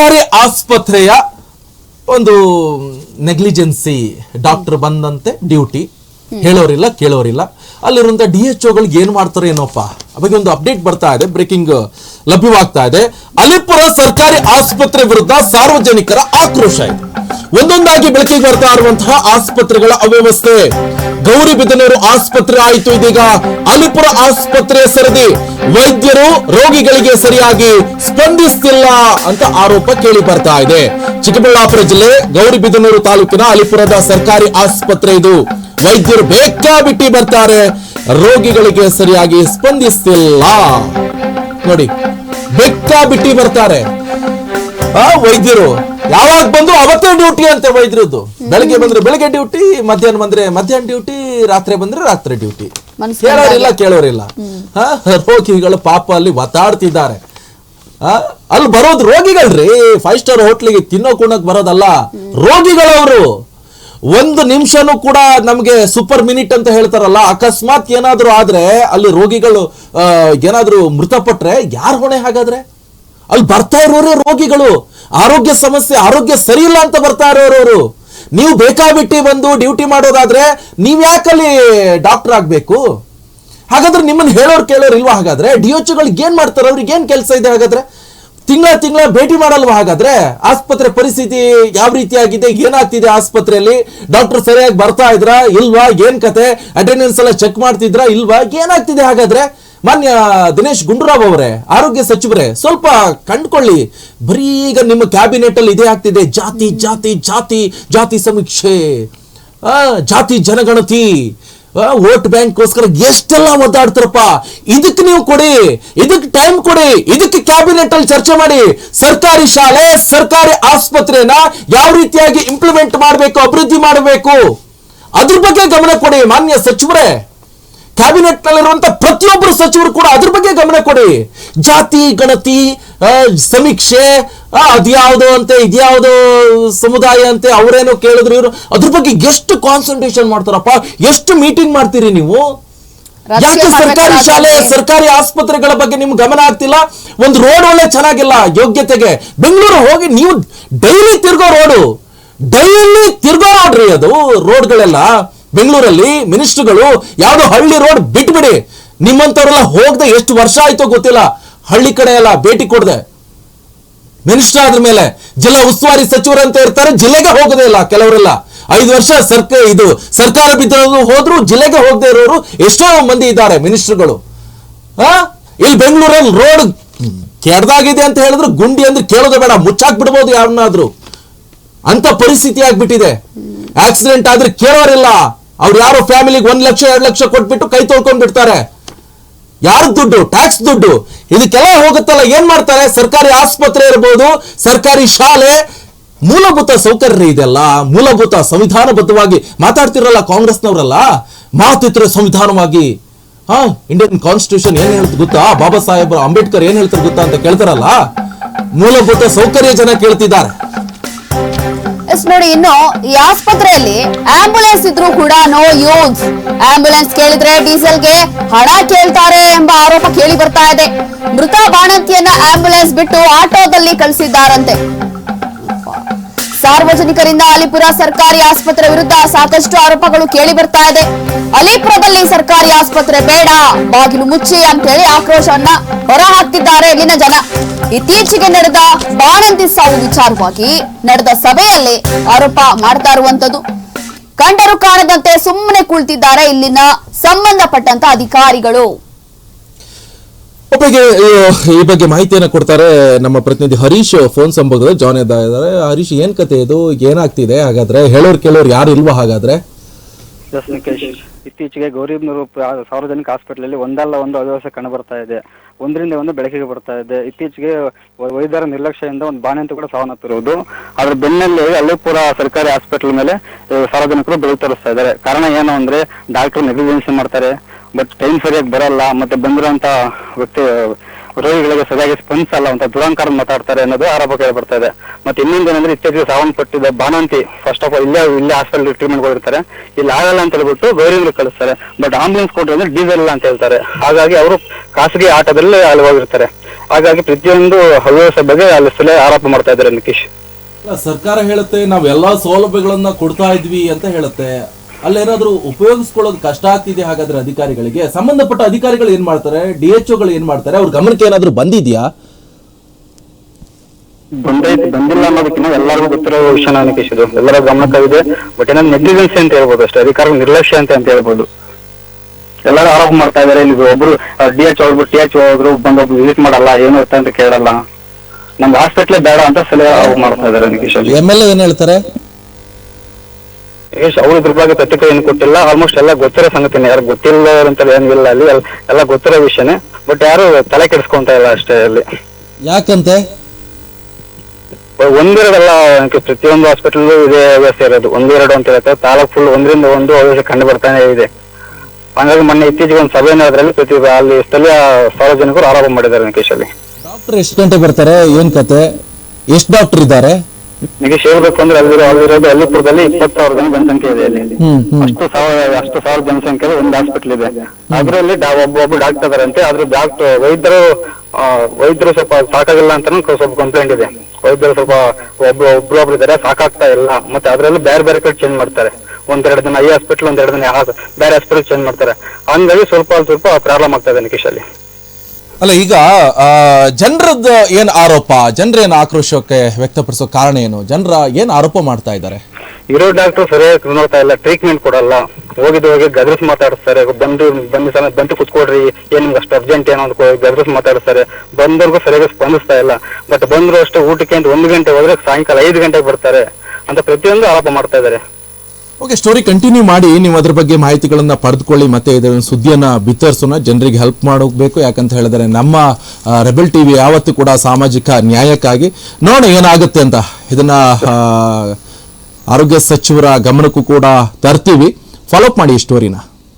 ಸರ್ಕಾರಿ ಆಸ್ಪತ್ರೆಯ ಒಂದು ನೆಗ್ಲಿಜೆನ್ಸಿ ಡಾಕ್ಟರ್ ಬಂದಂತೆ ಡ್ಯೂಟಿ. ಹೇಳೋರಿಲ್ಲ ಕೇಳೋರಿಲ್ಲ. ಅಲ್ಲಿರುವಂತ ಡಿ ಎಚ್ ಓಗಳಿಗೆ ಏನ್ ಮಾಡ್ತಾರೆ ಏನೋಪ್ಪ? ಬಗ್ಗೆ ಒಂದು ಅಪ್ಡೇಟ್ ಬರ್ತಾ ಇದೆ ಬ್ರೇಕಿಂಗ್ ಲಭ್ಯವಾಗ್ತಾ ಇದೆ. ಅಲಿಪುರ ಸರ್ಕಾರಿ ಆಸ್ಪತ್ರೆ ವಿರುದ್ಧ ಸಾರ್ವಜನಿಕರ ಆಕ್ರೋಶ ಇದೆ. ಒಂದೊಂದಾಗಿ ಬೆಳಕಿಗೆ ಬರ್ತಾ ಇರುವಂತಹ ಆಸ್ಪತ್ರೆಗಳ ಅವ್ಯವಸ್ಥೆ. ಗೌರಿಬಿದನೂರು ಆಸ್ಪತ್ರೆ ಆಯಿತು ಇದೀಗ. ಅಲಿಪುರ ಆಸ್ಪತ್ರೆ ಸರದಿ ವೈದ್ಯರು ರೋಗಿಗಳಿಗೆ ಸರಿಯಾಗಿ ಸ್ಪಂದಿಸ್ತಿಲ್ಲ ಅಂತ ಆರೋಪ ಕೇಳಿ ಬರ್ತಾ ಇದೆ. ಚಿಕ್ಕಬಳ್ಳಾಪುರ ಜಿಲ್ಲೆ ಗೌರಿಬಿದನೂರು ತಾಲೂಕಿನ ಅಲಿಪುರದ ಸರ್ಕಾರಿ ಆಸ್ಪತ್ರೆ ಇದು. ವೈದ್ಯರು ಬೇಕಾಬಿಟ್ಟಿ ಬರ್ತಾರೆ. ರೋಗಿಗಳಿಗೆ ಸರಿಯಾಗಿ ಸ್ಪಂದಿಸ್ತಿಲ್ಲ. ನೋಡಿ ಬೇಕಾಬಿಟ್ಟಿ ಬರ್ತಾರೆ. ಆ ವೈದ್ಯರು ಯಾವಾಗ ಬಂದು ಅವತ್ತೇ ಡ್ಯೂಟಿ ಅಂತ ವೈದ್ಯರದ್ದು. ಬೆಳಿಗ್ಗೆ ಬಂದ್ರೆ ಬೆಳಗ್ಗೆ ಡ್ಯೂಟಿ ಮಧ್ಯಾಹ್ನ ಬಂದ್ರೆ ಮಧ್ಯಾಹ್ನ ಡ್ಯೂಟಿ ರಾತ್ರಿ ಬಂದ್ರೆ ರಾತ್ರಿ ಡ್ಯೂಟಿ. ಕೇಳೋರಿಲ್ಲ ಕೇಳೋರಿಲ್ಲ. ಆ, ರೋಗಿಗಳು ಪಾಪ ಅಲ್ಲಿ ಒತ್ತಾಡ್ತಿದ್ದಾರೆ ಆ, ಅಲ್ಲಿ ಬರೋದು ರೋಗಿಗಳ್ರಿ. ಫೈವ್ ಸ್ಟಾರ್ ಹೋಟ್ಲಿಗೆ ತಿನ್ನೋ ಕುಣಕ್ ಬರೋದಲ್ಲ. ರೋಗಿಗಳವರು. ಒಂದು ನಿಮಿಷನೂ ಕೂಡ ನಮಗೆ ಸೂಪರ್ ಮಿನಿಟ್ ಅಂತ ಹೇಳ್ತಾರಲ್ಲ, ಅಕಸ್ಮಾತ್ ಏನಾದರೂ ಆದರೆ ಅಲ್ಲಿ ರೋಗಿಗಳು ಏನಾದರೂ ಮೃತಪಟ್ಟರೆ ಯಾರು ಹೊಣೆ ಹಾಗಾದ್ರೆ? ಅಲ್ಲಿ ಬರ್ತಾ ಇರೋರೇ ರೋಗಿಗಳು. ಆರೋಗ್ಯ ಸಮಸ್ಯೆ, ಆರೋಗ್ಯ ಸರಿ ಇಲ್ಲ ಅಂತ ಬರ್ತಾ ಇರೋರವರು. ನೀವು ಬೇಕಾಬಿಟ್ಟಿ ಬಂದು ಡ್ಯೂಟಿ ಮಾಡೋದಾದ್ರೆ ನೀವು ಯಾಕಲ್ಲಿ ಡಾಕ್ಟರ್ ಆಗಬೇಕು? ಹಾಗಾದ್ರೆ ನಿಮ್ಮನ್ನು ಹೇಳೋರು ಕೇಳೋರು ಇಲ್ವಾ ಹಾಗಾದ್ರೆ? ಡಿಒಚ್ಗಳಿಗೆ ಏನ್ ಮಾಡ್ತಾರೆ? ಅವ್ರಿಗೆ ಏನು ಕೆಲಸ ಇದೆ ಹಾಗಾದ್ರೆ? ತಿಂಗಳ ತಿಂಗಳ ಭೇಟಿ ಮಾಡಲ್ವಾ? ಹಾಗಾದ್ರೆ ಆಸ್ಪತ್ರೆ ಪರಿಸ್ಥಿತಿ ಯಾವ ರೀತಿಯಾಗಿದೆ? ಏನಾಗ್ತಿದೆ ಆಸ್ಪತ್ರೆಯಲ್ಲಿ? ಡಾಕ್ಟರ್ ಸರಿಯಾಗಿ ಬರ್ತಾ ಇದ್ರಾ? ಇಲ್ವಾ? ಏನ್ ಕತೆ? ಅಟೆಂಡೆನ್ಸ್ ಎಲ್ಲ ಚೆಕ್ ಮಾಡ್ತಿದ್ರಾ? ಇಲ್ವಾ? ಏನಾಗ್ತಿದೆ ಹಾಗಾದ್ರೆ? ಮಾನ್ಯ ದಿನೇಶ್ ಗುಂಡೂರಾವ್ ಅವರೇ, ಆರೋಗ್ಯ ಸಚಿವರೇ, ಸ್ವಲ್ಪ ಕಂಡ್ಕೊಳ್ಳಿ. ಬರೀ ಈಗ ನಿಮ್ಮ ಕ್ಯಾಬಿನೆಟ್ ಅಲ್ಲಿ ಇದೇ ಆಗ್ತಿದೆ. ಜಾತಿ ಜಾತಿ ಜಾತಿ ಜಾತಿ ಸಮೀಕ್ಷೆ. ಜಾತಿ, ಜನಗಣತಿ. ವೋಟ್ ಬ್ಯಾಂಕ್ಗೋಸ್ಕರ ಎಷ್ಟೆಲ್ಲ ಒದ್ದಾಡ್ತಾರಪ್ಪ? ಇದಕ್ಕೆ ನೀವು ಕೊಡಿ, ಇದಕ್ಕೆ ಟೈಮ್ ಕೊಡಿ, ಇದಕ್ಕೆ ಕ್ಯಾಬಿನೆಟ್ ಅಲ್ಲಿ ಚರ್ಚೆ ಮಾಡಿ. ಸರ್ಕಾರಿ ಶಾಲೆ, ಸರ್ಕಾರಿ ಆಸ್ಪತ್ರೆನ ಯಾವ ರೀತಿಯಾಗಿ ಇಂಪ್ಲಿಮೆಂಟ್ ಮಾಡಬೇಕು, ಅಭಿವೃದ್ಧಿ ಮಾಡಬೇಕು? ಅದ್ರ ಬಗ್ಗೆ ಗಮನ ಕೊಡಿ, ಮಾನ್ಯ ಸಚಿವರೇ. ಕ್ಯಾಬಿನೆಟ್ ನಲ್ಲಿರುವಂತ ಪ್ರತಿಯೊಬ್ಬರು ಸಚಿವರು ಕೂಡ ಅದ್ರ ಬಗ್ಗೆ ಗಮನ ಕೊಡಿ. ಜಾತಿ, ಗಣತಿ ಸಮೀಕ್ಷೆ ಅದ್ಯಾವ್ದು ಅಂತೆ ಇದ್ಯಾವುದು ಸಮುದಾಯ ಅಂತೆ ಅವರೇನೋ ಕೇಳಿದ್ರು ಇವರು. ಅದ್ರ ಬಗ್ಗೆ ಎಷ್ಟು ಕಾನ್ಸಂಟ್ರೇಷನ್ ಮಾಡ್ತಾರಪ್ಪ? ಎಷ್ಟು ಮೀಟಿಂಗ್ ಮಾಡ್ತೀರಿ ನೀವು? ಯಾಕೆ ಸರ್ಕಾರಿ ಶಾಲೆ ಸರ್ಕಾರಿ ಆಸ್ಪತ್ರೆಗಳ ಬಗ್ಗೆ ನಿಮ್ಗೆ ಗಮನ ಆಗ್ತಿಲ್ಲ? ಒಂದು ರೋಡ್ ಒಳ್ಳೆ ಚೆನ್ನಾಗಿಲ್ಲ ಯೋಗ್ಯತೆಗೆ. ಬೆಂಗಳೂರು ಹೋಗಿ ನೀವು ಡೈಲಿ ತಿರ್ಗೋ ರೋಡು ಡೈಲಿ ತಿರ್ಗೋ ನೋಡ್ರಿ ಅದು ರೋಡ್ಗಳೆಲ್ಲ ಬೆಂಗಳೂರಲ್ಲಿ ಮಿನಿಸ್ಟರ್ಗಳು ಯಾವ್ದೋ ಹಳ್ಳಿ ರೋಡ್ ಬಿಟ್ಬಿಡಿ. ನಿಮ್ಮಂತವ್ರೆಲ್ಲ ಹೋಗದೆ ಎಷ್ಟು ವರ್ಷ ಆಯ್ತೋ ಗೊತ್ತಿಲ್ಲ. ಹಳ್ಳಿ ಕಡೆ ಎಲ್ಲ ಭೇಟಿ ಕೊಡದೆ. ಮಿನಿಸ್ಟರ್ ಆದ್ರ ಮೇಲೆ ಜಿಲ್ಲಾ ಉಸ್ತುವಾರಿ ಸಚಿವರಂತ ಇರ್ತಾರೆ, ಜಿಲ್ಲೆಗೆ ಹೋಗೋದೇ ಇಲ್ಲ ಕೆಲವರೆಲ್ಲ. ಐದು ವರ್ಷ ಸರ್ಕ, ಇದು ಸರ್ಕಾರ ಬಿದ್ದವರು ಹೋದ್ರು, ಜಿಲ್ಲೆಗೆ ಹೋಗದೆ ಇರೋರು ಎಷ್ಟೋ ಮಂದಿ ಇದ್ದಾರೆ ಮಿನಿಸ್ಟರ್ಗಳು. ಇಲ್ಲಿ ಬೆಂಗಳೂರಲ್ಲಿ ರೋಡ್ ಕೆಡ್ದಾಗಿದೆ ಅಂತ ಹೇಳಿದ್ರು ಗುಂಡಿ ಅಂದ್ರೆ ಕೇಳೋದೇ ಬೇಡ ಮುಚ್ಚಾಕ್ ಬಿಡ್ಬೋದು ಯಾರನ್ನಾದ್ರೂ ಅಂತ ಪರಿಸ್ಥಿತಿ ಆಗ್ಬಿಟ್ಟಿದೆ. ಆಕ್ಸಿಡೆಂಟ್ ಆದ್ರೆ ಕೇಳೋರಿಲ್ಲ. ಅವ್ರು ಯಾರೋ ಫ್ಯಾಮಿಲಿಗೆ ಒಂದ್ ಲಕ್ಷ, ಎರಡ್ ಲಕ್ಷ ಕೊಟ್ಬಿಟ್ಟು ಕೈ ತೊಳ್ಕೊಂಡ್ ಬಿಡ್ತಾರೆ ಯಾರ ದುಡ್ಡು? ಟ್ಯಾಕ್ಸ್ ದುಡ್ಡು. ಇದಕ್ಕೆಲ್ಲ ಹೋಗುತ್ತಲ್ಲ, ಏನ್ ಮಾಡ್ತಾರೆ? ಸರ್ಕಾರಿ ಆಸ್ಪತ್ರೆ ಇರ್ಬೋದು, ಸರ್ಕಾರಿ ಶಾಲೆ, ಮೂಲಭೂತ ಸೌಕರ್ಯ ಇದೆಲ್ಲ ಮೂಲಭೂತ ಸಂವಿಧಾನಬದ್ಧವಾಗಿ ಮಾತಾಡ್ತಿರಲ್ಲ ಕಾಂಗ್ರೆಸ್ನವರಲ್ಲ? ಮಾತಿದ್ರೆ ಸಂವಿಧಾನವಾಗಿ. ಹಾ ಇಂಡಿಯನ್ ಕಾನ್ಸ್ಟಿಟ್ಯೂಷನ್ ಏನ್ ಹೇಳ್ತ ಗೊತ್ತಾ? ಬಾಬಾ ಸಾಹೇಬ್ ಅಂಬೇಡ್ಕರ್ ಏನ್ ಹೇಳ್ತಾರೆ ಗೊತ್ತಾ ಅಂತ ಕೇಳ್ತಾರಲ್ಲ? ಮೂಲಭೂತ ಸೌಕರ್ಯ ಜನ ಕೇಳ್ತಿದ್ದಾರೆ. ಎಸ್ ನೋಡಿ, ಇನ್ನು ಈ ಆಸ್ಪತ್ರೆಯಲ್ಲಿ ಆಂಬುಲೆನ್ಸ್ ಇದ್ರು ಕೂಡ ನೋ ಯೂಸ್ ಆಂಬುಲೆನ್ಸ್ ಕೇಳಿದ್ರೆ ಡೀಸೆಲ್ಗೆ ಹಣ ಕೇಳ್ತಾರೆ ಎಂಬ ಆರೋಪ ಕೇಳಿ ಬರ್ತಾ ಇದೆ. ಮೃತ ಬಾಣಂತಿಯನ್ನ ಆಂಬುಲೆನ್ಸ್ ಬಿಟ್ಟು ಆಟೋದಲ್ಲಿ ಕಳಿಸಿದ್ದಾರಂತೆ. ಸಾರ್ವಜನಿಕರಿಂದ ಅಲಿಪುರ ಸರ್ಕಾರಿ ಆಸ್ಪತ್ರೆ ವಿರುದ್ಧ ಸಾಕಷ್ಟು ಆರೋಪಗಳು ಕೇಳಿ ಬರ್ತಾ ಇದೆ. ಅಲಿಪುರದಲ್ಲಿ ಸರ್ಕಾರಿ ಆಸ್ಪತ್ರೆ ಬೇಡ, ಬಾಗಿಲು ಮುಚ್ಚಿ ಅಂತ ಹೇಳಿ ಆಕ್ರೋಶವನ್ನ ಹೊರಹಾಕ್ತಿದ್ದಾರೆ ಇಲ್ಲಿನ ಜನ. ಇತ್ತೀಚೆಗೆ ನಡೆದ ಬಾಣಂತಿ ಸಾವು ವಿಚಾರವಾಗಿ ನಡೆದ ಸಭೆಯಲ್ಲಿ ಆರೋಪ ಮಾಡ್ತಾ ಇರುವಂತದ್ದು ಕಂಡರು ಕಾಣದಂತೆ ಸುಮ್ಮನೆ ಕುಳಿತಿದ್ದಾರೆ ಇಲ್ಲಿನ ಸಂಬಂಧಪಟ್ಟಂತ ಅಧಿಕಾರಿಗಳು. ಒಬ್ಬರಿಗೆ ಈ ಬಗ್ಗೆ ಮಾಹಿತಿಯನ್ನು ಕೊಡ್ತಾರೆ ನಮ್ಮ ಪ್ರತಿನಿಧಿ ಹರೀಶ್. ಫೋನ್ ಸಂಪರ್ಕದಲ್ಲಿ ಜಾಯ್ನ್ ಇದ್ದಾರೆ. ಹರೀಶ್, ಏನ್ ಕತೆ ಇದು? ಏನಾಗ್ತಿದೆ? ಹಾಗಾದ್ರೆ ಹೇಳೋರು ಕೇಳೋರು ಯಾರು ಇಲ್ವಾ ಹಾಗಾದ್ರೆ? ಇತ್ತೀಚೆಗೆ ಗೌರಿಬ್ನೂರು ಸಾರ್ವಜನಿಕ ಹಾಸ್ಪಿಟಲ್ ಒಂದಲ್ಲ ಒಂದು ಅವ್ಯವಸ್ಥೆ ಕಂಡು ಬರ್ತಾ ಇದೆ. ಒಂದರಿಂದ ಒಂದು ಬೆಳಕಿಗೆ ಬರ್ತಾ ಇದೆ. ಇತ್ತೀಚೆಗೆ ವೈದ್ಯರ ನಿರ್ಲಕ್ಷ್ಯದಿಂದ ಒಂದು ಬಾಣಂತಿ ಕೂಡ ಸಾವನ್ನಪ್ಪಿರುವುದು. ಅದ್ರ ಬೆನ್ನಲ್ಲಿ ಅಲ್ಲಿಪುರ ಸರ್ಕಾರಿ ಹಾಸ್ಪಿಟಲ್ ಮೇಲೆ, ಸಾರ್ವಜನಿಕರು ಬೆಳಕು ತರಿಸ್ತಾ ಇದ್ದಾರೆ. ಕಾರಣ ಏನು ಅಂದ್ರೆ, ಡಾಕ್ಟರ್ ನೆಗ್ಲಿಜೆನ್ಸಿ ಮಾಡ್ತಾರೆ. ಬಟ್ ಟೈಮ್ ಸರಿಯಾಗಿ ಬರಲ್ಲ, ಮತ್ತೆ ಬಂದಿರೋಂತ ವ್ಯಕ್ತಿ, ರೋಗಿಗಳಿಗೆ ಸರಿಯಾಗಿ ಸ್ಪಂದಿಸಲ್ಲ ಅಂತ ದುರಂಕಾರ ಮಾತಾಡ್ತಾರೆ ಅನ್ನೋದು ಆರೋಪ ಕೇಳಿ ಬರ್ತಾ ಇದೆ. ಮತ್ತೆ ಇನ್ನೊಂದು ಏನಂದ್ರೆ, ಇತ್ತೀಚೆಗೆ ಸಾವನ್ ಪಟ್ಟಿದ್ದ ಬಾಣಂತಿ ಫಸ್ಟ್ ಆಫ್ ಆಲ್ ಇಲ್ಲೇ ಇಲ್ಲೇ ಹಾಸ್ಪಿಟಲ್ ಟ್ರೀಟ್ಮೆಂಟ್ ಹೋಗಿರ್ತಾರೆ ಇಲ್ಲಿ ಆಗಲ್ಲ ಅಂತ ಹೇಳ್ಬಿಟ್ಟು ಗೌರಿಗಳು ಕಳಿಸ್ತಾರೆ. ಬಟ್ ಆಂಬುಲೆನ್ಸ್ ಕೊಟ್ಟರೆ ಅಂದ್ರೆ ಡೀಸೆಲ್ ಇಲ್ಲ ಅಂತ ಹೇಳ್ತಾರೆ. ಹಾಗಾಗಿ ಅವರು ಖಾಸಗಿ ಆಟೋದಲ್ಲಿ ಅಲ್ಲಿ ಹೋಗಿರ್ತಾರೆ. ಹಾಗಾಗಿ ಪ್ರತಿಯೊಂದು ಹವ್ಯಾಸ ಬಗ್ಗೆ ಅಲ್ಲಿ ಸಲ ಆರೋಪ ಮಾಡ್ತಾ ಇದ್ದಾರೆ ನಿಕೇಶ್ ಸರ್ಕಾರ ಹೇಳುತ್ತೆ ನಾವ್ ಎಲ್ಲಾ ಸೌಲಭ್ಯಗಳನ್ನ ಕೊಡ್ತಾ ಇದ್ವಿ ಅಂತ ಹೇಳುತ್ತೆ. ಅಲ್ಲೇನಾದ್ರೂ ಉಪಯೋಗಿಸ್ಕೊಳ್ಳೋದು ಕಷ್ಟ ಆಗ್ತಿದೆ ಹಾಗಾದ್ರೆ ಅಧಿಕಾರಿಗಳಿಗೆ? ಸಂಬಂಧಪಟ್ಟ ಅಧಿಕಾರಿಗಳು ಏನ್ ಮಾಡ್ತಾರೆ? ಡಿ ಎಚ್ ಓಗಳು ಏನ್ ಮಾಡ್ತಾರೆ? ಅವ್ರ ಗಮನಕ್ಕೆ ಏನಾದ್ರೂ ಬಂದಿದ್ಯಾ? ಬಂದೈತಿ ಬಂದಿಲ್ಲ ಅನ್ನೋದಕ್ಕಿಂತ ಎಲ್ಲರಿಗೂ ಗೊತ್ತಿರೋ ವಿಷಯ ನನಗೆ ಇದು ಎಲ್ಲರ ಗಮನಕ್ಕಾಗಿದೆ ಬಟ್ ಏನಂದ್ರೆ ನೆಗ್ಲಿಜೆನ್ಸಿ ಅಂತ ಹೇಳ್ಬೋದು ಅಷ್ಟೇ. ಅಧಿಕಾರಿಗಳ ನಿರ್ಲಕ್ಷ್ಯ ಅಂತ ಅಂತ ಹೇಳ್ಬೋದು. ಎಲ್ಲರೂ ಆರೋಪ ಮಾಡ್ತಾ ಇದಾರೆ ಇಲ್ಲಿ ಒಬ್ರು ಡಿ ಎಚ್ ಹೋಗ್ಬಿಟ್ಟು ಟಿ ಎಚ್ ಹೋದ್ರು ಬಂದು ವಿಸಿಟ್ ಮಾಡಲ್ಲ ಏನು ಇರುತ್ತೆ ಅಂತ ಕೇಳಲ್ಲ. ನಮ್ಗೆ ಹಾಸ್ಪಿಟ್ಲೇ ಬೇಡ ಅಂತ ಸಲಹೆ ಆರೋಪ ಮಾಡ್ತಾ ಇದಾರೆ ನಿಕೇಶ್ ಎಂ ಎಲ್ ಏನ್ ಹೇಳ್ತಾರೆ? ಅವ್ರು ಇದ್ರ ಬಗ್ಗೆ ಪ್ರತಿಕ್ರಿಯೆ ಕೊಟ್ಟಿಲ್ಲ. ಆಲ್ಮೋಸ್ಟ್ ಎಲ್ಲ ಗೊತ್ತಿರೋ ಸಂಗತಿನೇ. ಯಾರು ಗೊತ್ತಿಲ್ಲ ಅಂತ ಏನಿಲ್ಲ ಅಲ್ಲಿ. ಎಲ್ಲಾ ಗೊತ್ತಿರೋ ವಿಷಯನೇ. ಬಟ್ ಯಾರು ತಲೆ ಕೆಡಿಸ್ಕೊಂತ ಇಲ್ಲ ಅಷ್ಟೇ ಅಲ್ಲಿ. ಯಾಕಂತೆ? ಒಂದೆರಡಲ್ಲ ಪ್ರತಿಯೊಂದು ಹಾಸ್ಪಿಟಲ್ ಇದೇ ವ್ಯವಸ್ಥೆ ಇರೋದು. ಒಂದೆರಡು ಅಂತ ಇರುತ್ತೆ ತಾಲೂಕ್ ಫುಲ್ ಒಂದರಿಂದ ಒಂದು ಅವ್ಯವಸ್ಥೆ ಕಂಡು ಬರ್ತಾನೆ ಇದೆ. ಹಂಗಾಗಿ ಮೊನ್ನೆ ಇತ್ತೀಚೆಗೆ ಒಂದು ಸಭೆ ನಡೆದ್ರಲ್ಲಿ ಪ್ರತಿ ಅಲ್ಲಿ ಸ್ಥಳೀಯ ಸಾರ್ವಜನಿಕರು ಆರೋಪ ಮಾಡಿದ್ದಾರೆ ನಿಖೇಶ್ ಅಲ್ಲಿ. ಡಾಕ್ಟರ್ ಎಷ್ಟು ಗಂಟೆ ಬರ್ತಾರೆ? ಏನ್ ಕತೆ? ಎಷ್ಟು ಡಾಕ್ಟರ್ ಇದ್ದಾರೆ? ನಿಖೇಶ್ ಹೇಳ್ಬೇಕು ಅಂದ್ರೆ ಅಲ್ಲಿರೋ ಅಲ್ಲಿರೋದು ಅಲ್ಲಿಪುರದಲ್ಲಿ ಇಪ್ಪತ್ತು ಸಾವಿರ ಜನ ಜನಸಂಖ್ಯೆ ಇದೆ ಅಲ್ಲಿ. ಅಷ್ಟು ಸಾವಿರ ಅಷ್ಟು ಸಾವಿರ ಜನಸಂಖ್ಯೆ ಒಂದು ಹಾಸ್ಪಿಟಲ್ ಇದೆ. ಅದರಲ್ಲಿ ಒಬ್ಬ ಒಬ್ಬ ಡಾಕ್ಟರ್ ಇದಾರಂತೆ ಆದ್ರೆ ಡಾಕ್ಟರ್ ವೈದ್ಯರು ವೈದ್ಯರು ಸ್ವಲ್ಪ ಸಾಕಾಗಿಲ್ಲ ಅಂತ ಸ್ವಲ್ಪ ಕಂಪ್ಲೇಂಟ್ ಇದೆ. ವೈದ್ಯರು ಸ್ವಲ್ಪ ಒಬ್ರು ಒಬ್ರು ಒಬ್ರು ಇದಾರೆ ಸಾಕಾಗ್ತಾ ಇಲ್ಲ. ಮತ್ತೆ ಅದರಲ್ಲಿ ಬೇರೆ ಬೇರೆ ಕಡೆ ಚೇಂಜ್ ಮಾಡ್ತಾರೆ. ಒಂದೆರಡು ದಿನ ಈ ಹಾಸ್ಪಿಟಲ್ ಒಂದೆರಡು ದಿನ ಬೇರೆ ಹಾಸ್ಪಿಟಲ್ ಚೇಂಜ್ ಮಾಡ್ತಾರೆ. ಹಂಗಾಗಿ ಸ್ವಲ್ಪ ಸ್ವಲ್ಪ ಪ್ರಾಬ್ಲಮ್ ಆಗ್ತಾ ಇದೆ ನಿಕೇಶ್ ಅಲ್ಲಿ. ಅಲ್ಲ, ಈಗ ಜನರದ್ದು ಏನ್ ಆರೋಪ? ಜನರ ಏನ್ ಆಕ್ರೋಶಕ್ಕೆ ವ್ಯಕ್ತಪಡಿಸೋ ಕಾರಣ ಏನು? ಜನರ ಏನ್ ಆರೋಪ ಮಾಡ್ತಾ ಇದ್ದಾರೆ? ಇರೋ ಡಾಕ್ಟರ್ ಸರಿಯಾಗಿ ನೋಡ್ತಾ ಇಲ್ಲ ಟ್ರೀಟ್ಮೆಂಟ್ ಕೊಡಲ್ಲ. ಹೋಗಿದ್ದು ಹೋಗಿ ಗದ್ರಸ್ ಮಾತಾಡಿಸ್ತಾರೆ, ಬಂದು ಬಂದು ಸಮಯ ಬಂದು ಕುತ್ಕೊಡ್ರಿ ಏನ್ ನಿಮ್ಗೆ ಅಷ್ಟು ಅರ್ಜೆಂಟ್ ಏನೋ ಅಂತ ಗದ್ರಸ್ ಮಾತಾಡಿಸ್ತಾರೆ. ಬಂದವ್ರಿಗೂ ಸರಿಯಾಗಿ ಸ್ಪಂದಿಸ್ತಾ ಇಲ್ಲ. ಬಟ್ ಬಂದ್ರು ಅಷ್ಟೇ ಊಟಕ್ಕೆ ಅಂತ ಒಂದು ಗಂಟೆ ಹೋದ್ರೆ ಸಾಯಂಕಾಲ ಐದು ಗಂಟೆಗೆ ಬರ್ತಾರೆ ಅಂತ ಪ್ರತಿಯೊಂದು ಆರೋಪ ಮಾಡ್ತಾ ಇದ್ದಾರೆ. ಓಕೆ ಸ್ಟೋರಿ ಕಂಟಿನ್ಯೂ ಮಾಡಿ, ನೀವು ಅದ್ರ ಬಗ್ಗೆ ಮಾಹಿತಿಗಳನ್ನ ಪಡೆದುಕೊಳ್ಳಿ, ಮತ್ತೆ ಇದರ ಸುದ್ದಿಯನ್ನ ಬಿತ್ತರಿಸೋಣ. ಜನರಿಗೆ ಹೆಲ್ಪ್ ಮಾಡಬೇಕು. ಯಾಕಂತ ಹೇಳಿದ್ರೆ ನಮ್ಮ ರೆಬೆಲ್ ಟಿವಿ ಯಾವತ್ತೂ ಕೂಡ ಸಾಮಾಜಿಕ ನ್ಯಾಯಕ್ಕಾಗಿ ನೋಡೋಣ ಏನಾಗುತ್ತೆ ಅಂತ. ಇದನ್ನ ಆರೋಗ್ಯ ಸಚಿವರ ಗಮನಕ್ಕೂ ಕೂಡ ತರ್ತೀವಿ. ಫಾಲೋಅಪ್ ಮಾಡಿ ಈ ಸ್ಟೋರಿನ